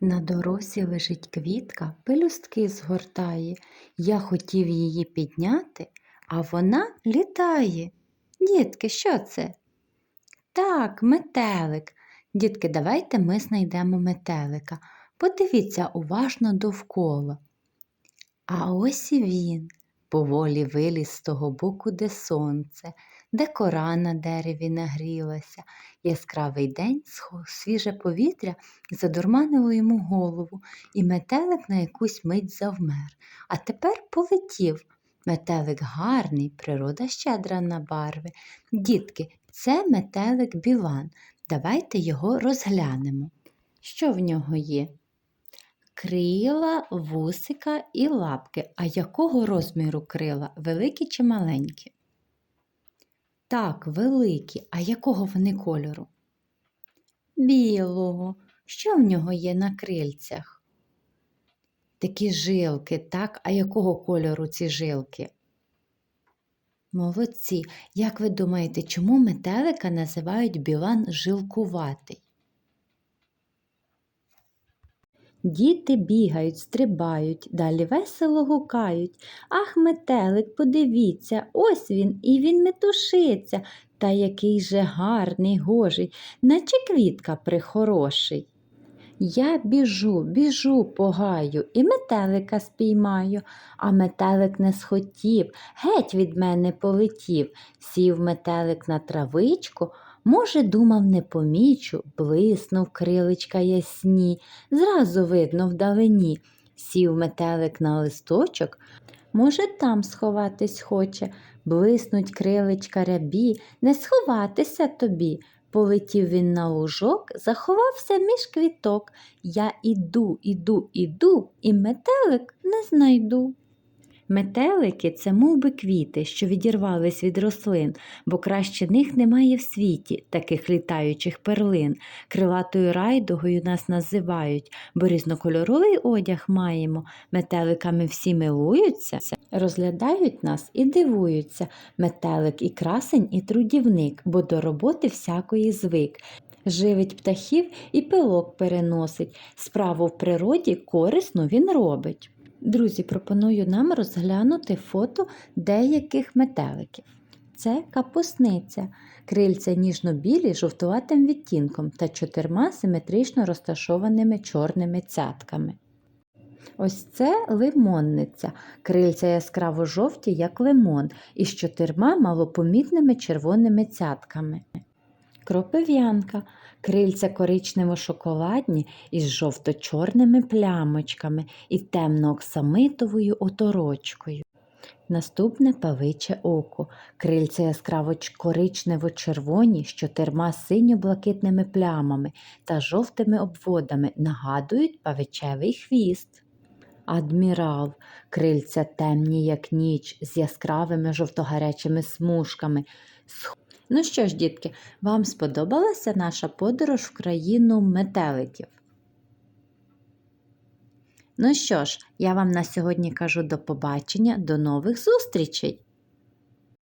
На доросі лежить квітка, пелюстки згортає. Я хотів її підняти, а вона літає. Дітки, що це? Так, метелик. Дітки, давайте ми знайдемо метелика. Подивіться уважно довкола. А ось і він поволі виліз з того боку, де сонце, де кора на дереві нагрілася. Яскравий день, свіже повітря задурманило йому голову, і метелик на якусь мить завмер. А тепер полетів. Метелик гарний, природа щедра на барви. Дітки, це метелик Білан. Давайте його розглянемо. Що в нього є? Крила, вусика і лапки. А якого розміру крила? Великі чи маленькі? Так, великі. А якого вони кольору? Білого. Що в нього є на крильцях? Такі жилки, так? А якого кольору ці жилки? Молодці. Як ви думаєте, чому метелика називають білан жилкуватий? Діти бігають, стрибають, далі весело гукають. Ах, метелик, подивіться, ось він, і він метушиться. Та який же гарний, гожий, наче квітка прихороший. Я біжу, біжу по гаю і метелика спіймаю, а метелик не схотів, геть від мене полетів. Сів метелик на травичку, може, думав, не помічу, блиснув крилечка ясні, зразу видно вдалині. Сів метелик на листочок, може, там сховатись хоче, блиснуть крилечка рябі, не сховатися тобі. Полетів він на лужок, заховався між квіток. Я іду, іду, іду, і метелик не знайду. Метелики це мов би квіти, що відірвались від рослин, бо краще них немає в світі, таких літаючих перлин. Крилатою райдугою нас називають, бо різнокольоровий одяг маємо. Метеликами всі милуються, розглядають нас і дивуються. Метелик і красень, і трудівник, бо до роботи всякої звик. Живить птахів і пилок переносить. Справу в природі корисну він робить. Друзі, пропоную нам розглянути фото деяких метеликів. Це капусниця, крильця ніжно-білі жовтуватим відтінком та чотирма симетрично розташованими чорними цятками. Ось це лимонниця, крильця яскраво жовті, як лимон, із чотирма малопомітними червоними цятками. Кропив'янка, крильця коричнево-шоколадні із жовто-чорними плямочками і темно-оксамитовою оторочкою. Наступне павиче око, крильця яскраво коричнево-червоні з чотирма синьо-блакитними плямами та жовтими обводами нагадують павичевий хвіст. Адмірал, крильця темні, як ніч, з яскравими жовтогарячими смужками. Ну що ж, дітки, вам сподобалася наша подорож в країну метеликів? Ну що ж, я вам на сьогодні кажу до побачення, до нових зустрічей!